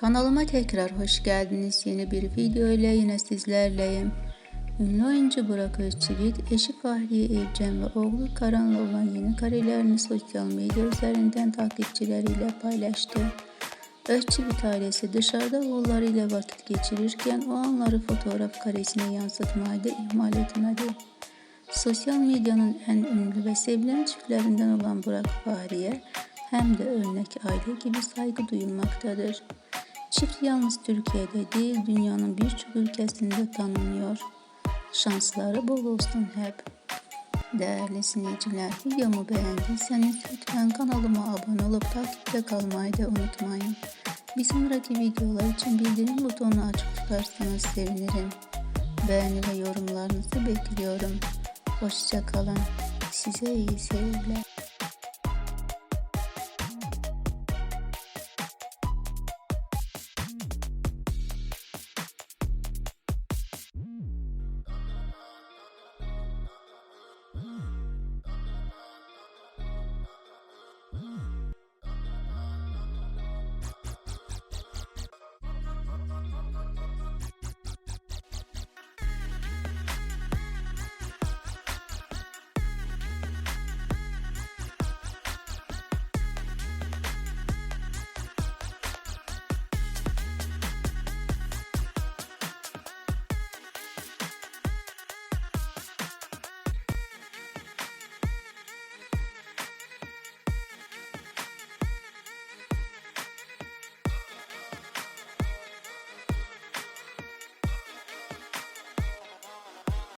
Kanalıma tekrar hoş geldiniz. Yeni bir video ile yine sizlerleyim. Ünlü oyuncu Burak Özçivit, eşi Fahriye Evcen ve oğlu Karan'la olan yeni karelerini sosyal medya üzerinden takipçileriyle paylaştı. Özçivit ailesi dışarıda oğullarıyla vakit geçirirken o anları fotoğraf karesine yansıtmayı da ihmal etmedi. Sosyal medyanın en ünlü ve sevilen çiftlerinden olan Burak Fahriye hem de örnek aile gibi saygı duyulmaktadır. Çift yalnız Türkiye'de değil dünyanın birçok ülkesinde tanınıyor. Şansları bol olsun hep. Değerli izleyiciler videomu beğendiyseniz lütfen kanalıma abone olup takipte kalmayı da unutmayın. Bir sonraki videolar için bildirim butonunu açık tutarsanız sevinirim. Beğeni ve yorumlarınızı bekliyorum. Hoşçakalın. Size iyi seyirler.